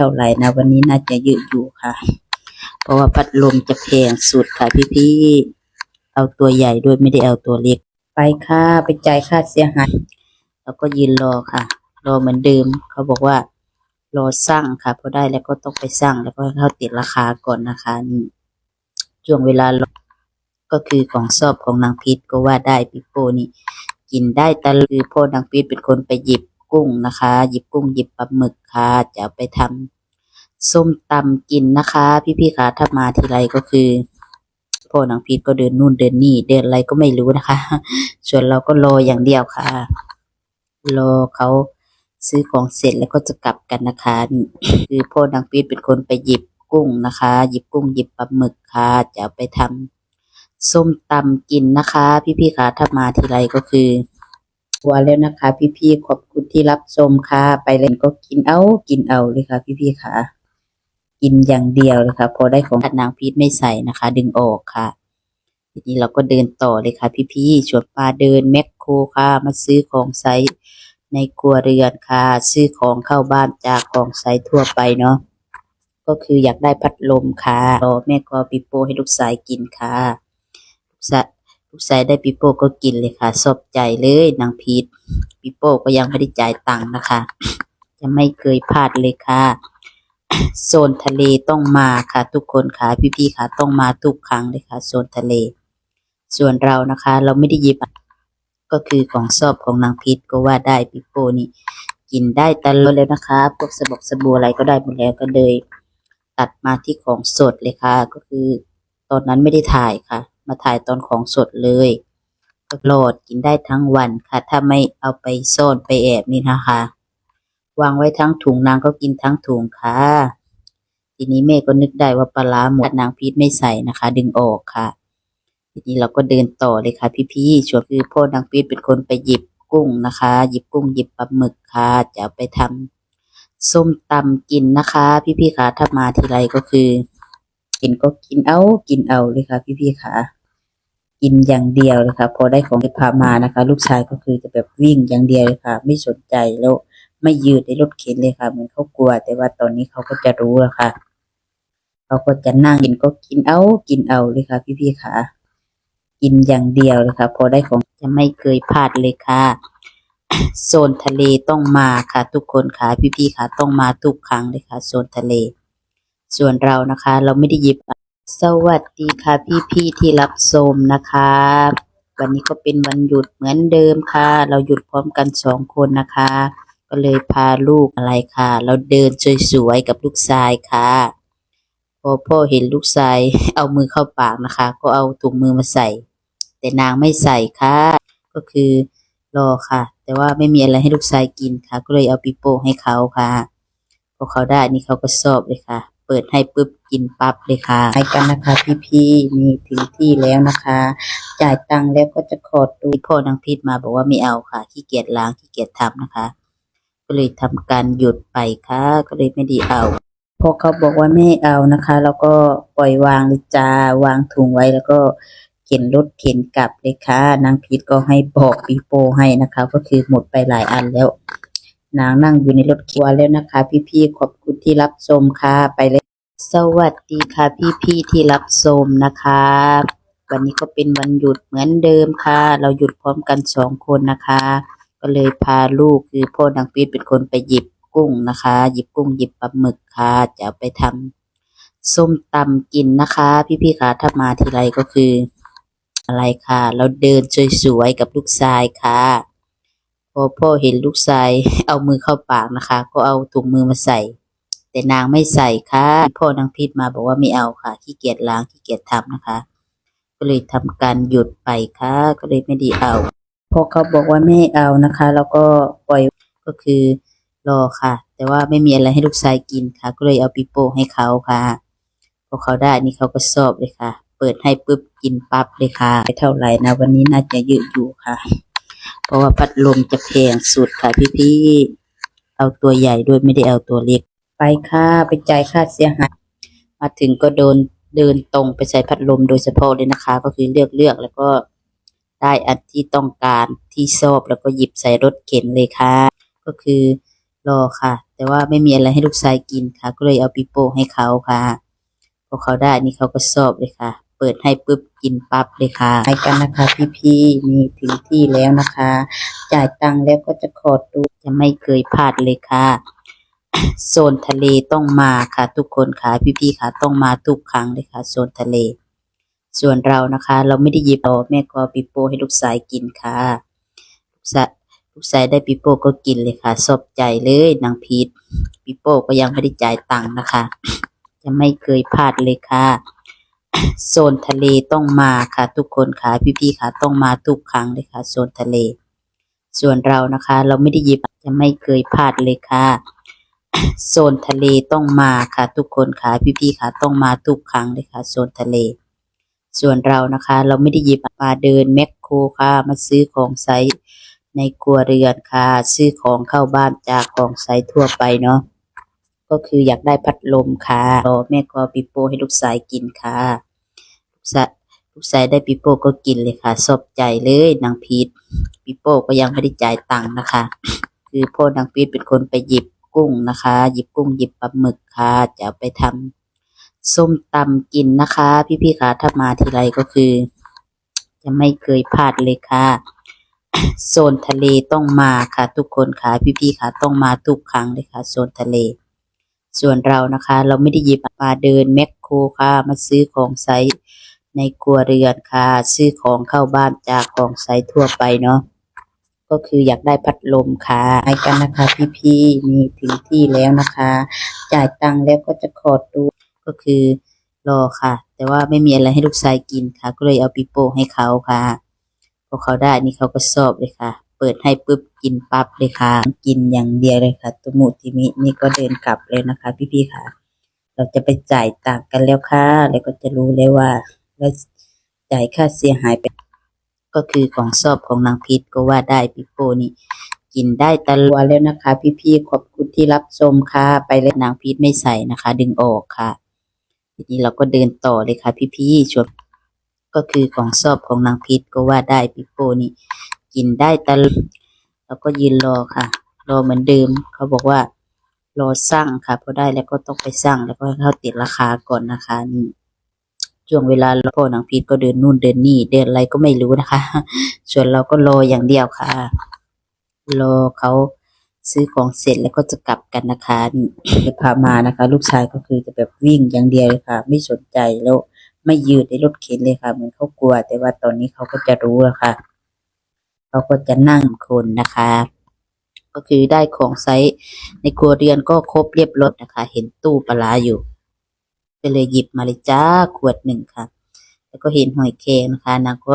ท่าไหร่นะ วันนี้น่าจะเยอะอยู่ค่ะ เพราะว่าพัดลมจะแพงสุดค่ะพี่ๆเอาตัวใหญ่ด้วยไม่ได้เอาตัวเล็ก ไปค่ะไปจ่ายค่าเสียหายแล้วก็ยืนรอค่ะ รอเหมือนเดิม เขาบอกว่ารอสร้างค่ะพอได้แล้วก็ต้องไปสร้างแล้วก็ให้าติดราคาก่อนนะคะนี่ช่วงเวลารอก็คือของชอบของนางพิษก็ว่าได้ปิโป้นี่ กินได้แต่คือพ่อนางพิษเป็นคนไปหยิบ กุ้งนะคะ หยิบกุ้งหยิบปลาหมึกค่ะ จะไปทำส้มตำกินนะคะ พี่ๆค่ะถ้ามาทีไรก็คือพ่อนางพิษก็เดินนู่นเดินนี่เดินอะไรก็ไม่รู้นะคะ ส่วนเราก็รออย่างเดียวค่ะ รอเขาซื้อของเสร็จแล้วก็จะกลับกันนะคะคือพ่อนางปี๊ดเป็นคนไปหยิบกุ้งนะคะ หยิบกุ้งหยิบปลาหมึกค่ะ จะไปทำส้มตำกินนะคะ พี่ๆค่ะถ้ามาทีไรก็คือ ว่าแล้วนะคะ พี่ๆขอบคุณที่รับชมค่ะ ไปเล่นก็กินเอากินเอาเลยค่ะ พี่ๆค่ะ กินอย่างเดียวเลยค่ะ พอได้ของนางพีชไม่ใส่นะคะ ดึงออกค่ะ ทีนี้เราก็เดินต่อเลยค่ะ พี่ๆชวนปลาเดินแมคโครค่ะ มาซื้อของใช้ในครัวเรือนค่ะ ซื้อของเข้าบ้านจากของใช้ทั่วไปเนาะก็คืออยากได้พัดลมค่ะรอแม่ก็ปิโป้ให้ลูกชายกินค่ะลูกชาย ลูกชายได้ปิโป้ก็กินเลยค่ะสบใจเลยนางพีทปิโป้ก็ยังไม่ได้จ่ายตังค์นะคะ จะไม่เคยพลาดเลยค่ะโซนทะเลต้องมาค่ะทุกคนค่ะพี่ๆค่ะต้องมาทุกครั้งเลยค่ะโซนทะเล ส่วนเรานะคะ เราไม่ได้ยิบก็คือของชอบของนางพิษก็ว่าได้ปิโป้นี่ กินได้ตลอดเลยนะคะ พวกสบกสบู่อะไรก็ได้หมดแล้วก็เลย ตัดมาที่ของสดเลยค่ะ ก็คือตอนนั้นไม่ได้ถ่ายค่ะ มาถ่ายตอนของสดเลยก็โหลดกินได้ทั้งวันค่ะ ถ้าไม่เอาไปซ่อนไปแอบนี่นะคะ วางไว้ทั้งถุงนางก็กินทั้งถุงค่ะ ทีนี้แม่ก็นึกได้ว่าปลาหมดนางพีชไม่ใส่นะคะ ดึงออกค่ะ ทีนี้เราก็เดินต่อเลยค่ะ พี่ๆชวนคือพ่อนางปี๊ดเป็นคนไปหยิบกุ้งนะคะ หยิบกุ้งหยิบปลาหมึกค่ะ จะไปทำส้มตำกินนะคะ พี่ๆค่ะถ้ามาทีไรก็คือ กินก็กินเอากินเอาเลยค่ะ พี่ๆค่ะ กินอย่างเดียวเลยค่ะพอได้ของที่พามานะคะ ลูกชายก็คือจะแบบวิ่งอย่างเดียวเลยค่ะ ไม่สนใจแล้วไม่ยืดในรถเข็นเลยค่ะเหมือนเขากลัว แต่ว่าตอนนี้เขาก็จะรู้แล้วค่ะเขาก็จะนั่งกินก็กินเอากินเอาเลยค่ะ พี่ๆค่ะ กินอย่างเดียวเลยค่ะ พอได้ของจะไม่เคยพลาดเลยค่ะโซนทะเลต้องมาค่ะ ทุกคนค่ะพี่ๆค่ะต้องมาทุกครั้งเลยค่ะโซนทะเล ส่วนเรานะคะ เราไม่ได้หยิบ สวัสดีค่ะพี่ๆที่รับชมนะคะ วันนี้ก็เป็นวันหยุดเหมือนเดิมค่ะ เราหยุดพร้อมกันสองคนนะคะ ก็เลยพาลูกอะไรค่ะ เราเดินสวยๆกับลูกชายค่ะ พอพ่อเห็นลูกชายเอามือเข้าปากนะคะ ก็เอาถุงมือมาใส่ แต่นางไม่ใส่ค่ะ ก็คือรอค่ะ แต่ว่าไม่มีอะไรให้ลูกชายกินค่ะ ก็เลยเอาปิโป้ให้เขาค่ะพอเขาได้นี่เขาก็ชอบเลยค่ะ เปิดให้ปุ๊บกินปั๊บเลยค่ะไปกันนะคะพี่ๆนี่ถึงที่แล้วนะคะ จ่ายตังค์แล้วก็จะขอดูพ่อนางพิษมาบอกว่าไม่เอาค่ะขี้เกียจล้างขี้เกียจทำนะคะ ก็เลยทำการหยุดไปค่ะ ก็เลยไม่ด้เอาพอเขาบอกว่าไม่เอานะคะ แล้วก็ปล่อยวางเลยจ้าวางถุงไว้แล้วก็เข็นรถเข็นกลับเลยค่ะนางพิษก็ให้บอกปีโป้ให้นะคะ ก็คือหมดไปหลายอันแล้ว นางนั่งอยู่ในรถเข็นแล้วนะคะ พี่ๆขอบคุณที่รับชมค่ะไปเลยสวัสดีค่ะพี่ๆที่รับชมนะคะวันนี้ก็เป็นวันหยุดเหมือนเดิมค่ะ เราหยุดพร้อมกันสองคนนะคะ ก็เลยพาลูกคือพ่อนางปีดเป็นคนไปหยิบกุ้งนะคะ หยิบกุ้งหยิบปลาหมึกค่ะ จะไปทำส้มตำกินนะคะ พี่ๆค่ะถ้ามาทีไรก็คืออะไรค่ะ เราเดินสวยๆกับลูกชายค่ะ พอพ่อเห็นลูกชายเอามือเข้าปากนะคะ ก็เอาถุงมือมาใส่ แต่นางไม่ใส่ค่ะ พ่อนางพิษมาบอกว่าไม่เอาค่ะขี้เกียจล้างขี้เกียจทำนะคะ ก็เลยทำการหยุดไปค่ะ ก็เลยไม่ด้เอาพอเขาบอกว่าไม่เอานะคะ แล้วก็ปล่อยก็คือรอค่ะ แต่ว่าไม่มีอะไรให้ลูกชายกินค่ะ ก็เลยเอาปิโป้ให้เขาค่ะพอเขาได้นี่เขาก็ชอบเลยค่ะ เปิดให้ปุ๊บกินปั๊บเลยค่ะไม่เท่าไหร่นะ วันนี้น่าจะเยอะอยู่ค่ะ เพราะว่าพัดลมจะแพงสุดค่ะพี่ๆเอาตัวใหญ่ด้วยไม่ได้เอาตัวเล็ก ไปค่ะไปจ่ายค่าเสียหายมาถึงก็โดนเดินตรงไปใส่พัดลมโดยเฉพาะเลยนะคะ ก็คือเลือกเลือกแล้วก็ได้อันที่ต้องการที่ชอบแล้วก็หยิบใส่รถเข็นเลยค่ะ ก็คือรอค่ะ แต่ว่าไม่มีอะไรให้ลูกชายกินค่ะ ก็เลยเอาปิโป้ให้เขาค่ะพอเขาได้นี่เขาก็ชอบเลยค่ะ เปิดให้ปุ๊บกินปั๊บเลยค่ะ ไปกันนะคะพี่ๆมีถึงที่แล้วนะคะ จ่ายตังค์แล้วก็จะขอดูจะไม่เคยพลาดเลยค่ะ โซนทะเลต้องมาค่ะ ทุกคนค่ะพี่ๆค่ะต้องมาทุกครั้งเลยค่ะ โซนทะเล ส่วนเรานะคะ เราไม่ได้หยิบเอาแม่ก็ปิโป้ให้ลูกชายกินค่ะลูกชายลูกชายได้ปิโป้ก็กินเลยค่ะสบใจเลยนางพีทปิโป้ก็ยังไม่ได้จ่ายตังค์นะคะ จะไม่เคยพลาดเลยค่ะ โซนทะเลต้องมาค่ะทุกคนค่ะพี่ๆค่ะต้องมาทุกครั้งเลยค่ะโซนทะเล ส่วนเรานะคะ เราไม่ได้หยิบจะไม่เคยพลาดเลยค่ะ โซนทะเลต้องมาค่ะทุกคนค่ะพี่ๆค่ะต้องมาทุกครั้งเลยค่ะโซนทะเล ส่วนเรานะคะ เราไม่ได้หยิบมาเดินแมคโครค่ะมาซื้อของไซส์ในครัวเรือนค่ะ ซื้อของเข้าบ้านจากของไซส์ทั่วไปเนาะ ก็คืออยากได้พัดลมค่ะรอแม่ก็ปิโป้ให้ลูกชายกินค่ะลูกชายลูกชายได้ปิโป้ก็กินเลยค่ะสบใจเลยนางพีทปิโป้ก็ยังไม่ได้จ่ายตังค์นะคะ คือพ่อนางพีทเป็นคนไปหยิบกุ้งนะคะ หยิบกุ้งหยิบปลาหมึกค่ะ จะไปทำส้มตำกินนะคะ พี่ๆค่ะถ้ามาทีไรก็คือ จะไม่เคยพลาดเลยค่ะโซนทะเลต้องมาค่ะ ทุกคนค่ะพี่ๆค่ะต้องมาทุกครั้งเลยค่ะโซนทะเล ส่วนเรานะคะ เราไม่ได้หยิบมาเดินแมคโครค่ะ มาซื้อของไซส์ในครัวเรือนค่ะ ซื้อของเข้าบ้านจากของไซส์ทั่วไปเนาะก็คืออยากได้พัดลมค่ะไปกันนะคะพี่ๆมีถึงที่แล้วนะคะ จ่ายตังค์แล้วก็จะขอดูก็คือรอค่ะ แต่ว่าไม่มีอะไรให้ลูกชายกินค่ะ ก็เลยเอาปิโป้ให้เขาค่ะพอเขาได้นี่เขาก็ชอบเลยค่ะ เปิดให้ปุ๊บกินปั๊บเลยค่ะ กินอย่างเดียวเลยค่ะตุมุติมินี่ก็เดินกลับเลยนะคะ พี่ๆค่ะ เราจะไปจ่ายตังค์กันแล้วค่ะ แล้วก็จะรู้เลยว่าเราจ่ายค่าเสียหายไป ก็คือของชอบของนางพิษก็ว่าได้ปิโป้นี่กินได้ตลอดแล้วนะคะ พี่ๆขอบคุณที่รับชมค่ะ ไปเลยนางพีชไม่ใส่นะคะ ดึงออกค่ะ ทีนี้เราก็เดินต่อเลยค่ะ พี่ๆชวนก็คือของชอบของนางพีชก็ว่าได้ปิโป้นี่ กินได้ตลอดเราก็ยืนรอค่ะ รอเหมือนเดิม เขาบอกว่ารอสร้างค่ะพอได้แล้วก็ต้องไปสร้างแล้วก็ให้าติดราคาก่อนนะคะนี่ช่วงเวลาพ่อนางพีชก็เดินนู่นเดินนี่เดินอะไรก็ไม่รู้นะคะ ส่วนเราก็รออย่างเดียวค่ะ รอเขาซื้อของเสร็จแล้วก็จะกลับกันนะคะนี่จะพามานะคะ ลูกชายก็คือจะแบบวิ่งอย่างเดียวเลยค่ะ ไม่สนใจแล้วไม่ยืนในรถเข็นเลยค่ะ เหมือนเขากลัว แต่ว่าตอนนี้เขาก็จะรู้แล้วค่ะ เขาก็จะนั่งคนนะคะ ก็คือได้ของไซส์ในครัวเรือนก็ครบเรียบร้อยนะคะ เห็นตู้ปลาร้าอยู่ ก็เลยหยิบมาเลยจ้าขวดหนึ่งค่ะ แล้วก็เห็นหอยแครงนะคะนางก็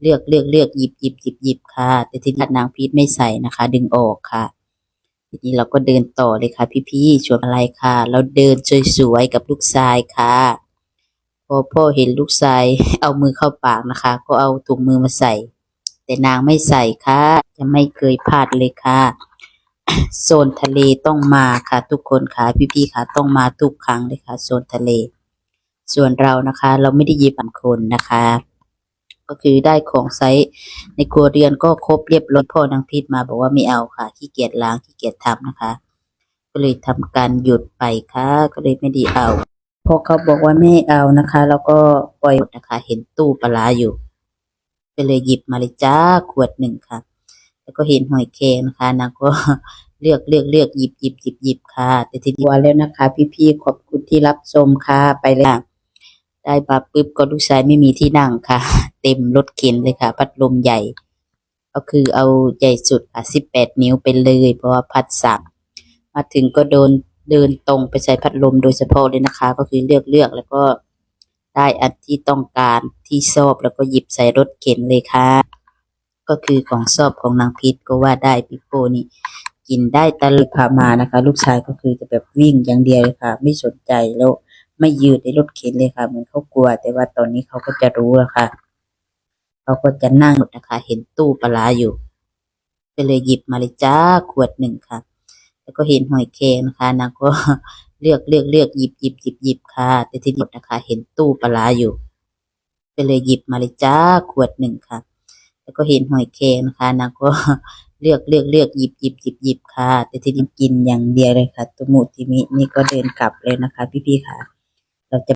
เลือกเลือกเลือกหยิบหยิบหยิบหยิบค่ะ แต่ทีนี้นางพีทไม่ใส่นะคะ ดึงออกค่ะทีนี้เราก็เดินต่อเลยค่ะ พี่ๆชวนอะไรค่ะ เราเดินสวยๆกับลูกชายค่ะพอพ่อเห็นลูกชายเอามือเข้าปากนะคะ ก็เอาถุงมือมาใส่ แต่นางไม่ใส่ค่ะ จะไม่เคยพลาดเลยค่ะ โซนทะเลต้องมาค่ะ ทุกคนค่ะพี่ๆค่ะต้องมาทุกครั้งเลยค่ะโซนทะเล ส่วนเรานะคะ เราไม่ได้ยิบันคนนะคะ ก็คือได้ของไซส์ในครัวเรือนก็ครบเรียบร้อยพ่อนางพิษมาบอกว่าไม่เอาค่ะขี้เกียจล้างขี้เกียจทำนะคะ ก็เลยทำการหยุดไปค่ะ ก็เลยไม่ได้เอาพอเขาบอกว่าไม่เอานะคะ แล้วก็ปล่อยนะคะ เห็นตู้ปลาอยู่ ก็เลยหยิบมาเลยจ้าขวดหนึ่งค่ะ แล้วก็เห็นหอยแครงนะคะนางก็เลือกเลือกเลือกหยิบหยิบหยิบหยิบค่ะ แต่ทีนี้ว่าแล้วนะคะ พี่ๆขอบคุณที่รับชมค่ะไปเลยค่ะได้มาปุ๊บก็ลูกชายไม่มีที่นั่งค่ะ เต็มรถเข็นเลยค่ะ พัดลมใหญ่ ก็คือเอาใหญ่สุดค่ะสิบแปดนิ้วไปเลย เพราะว่าพัดสับมาถึงก็โดนเดินตรงไปใส่พัดลมโดยเฉพาะเลยนะคะ ก็คือเลือกเลือกแล้วก็ ได้อันที่ต้องการที่ชอบแล้วก็หยิบใส่รถเข็นเลยค่ะ ก็คือของชอบของนางพิษก็ว่าได้ปิโป้นี่กินได้ตลอดพามานะคะ ลูกชายก็คือจะแบบวิ่งอย่างเดียวเลยค่ะ ไม่สนใจแล้วไม่ยืนในรถเข็นเลยค่ะ เหมือนเขากลัว แต่ว่าตอนนี้เขาก็จะรู้แล้วค่ะเขาก็จะนั่งนะคะ เห็นตู้ปลาร้าอยู่ ก็เลยหยิบมาเลยจ้าขวดหนึ่งค่ะ แล้วก็เห็นหอยแครงนะคะนางก็ เลือกเลือกเลือกหยิบหยิบหยิบหยิบค่ะ แต่ทีนี้นะคะ เห็นตู้ปลาอยู่ ก็เลยหยิบมาเลยจ้าขวดหนึ่งค่ะ แล้วก็เห็นหอยแครงนะคะนางก็เลือกเลือกเลือกหยิบหยิบหยิบหยิบค่ะ แต่ที่นี่กินอย่างเดียวเลยค่ะตัวมูติมินี่ก็เดินกลับเลยนะคะ พี่ๆค่ะ เราจะ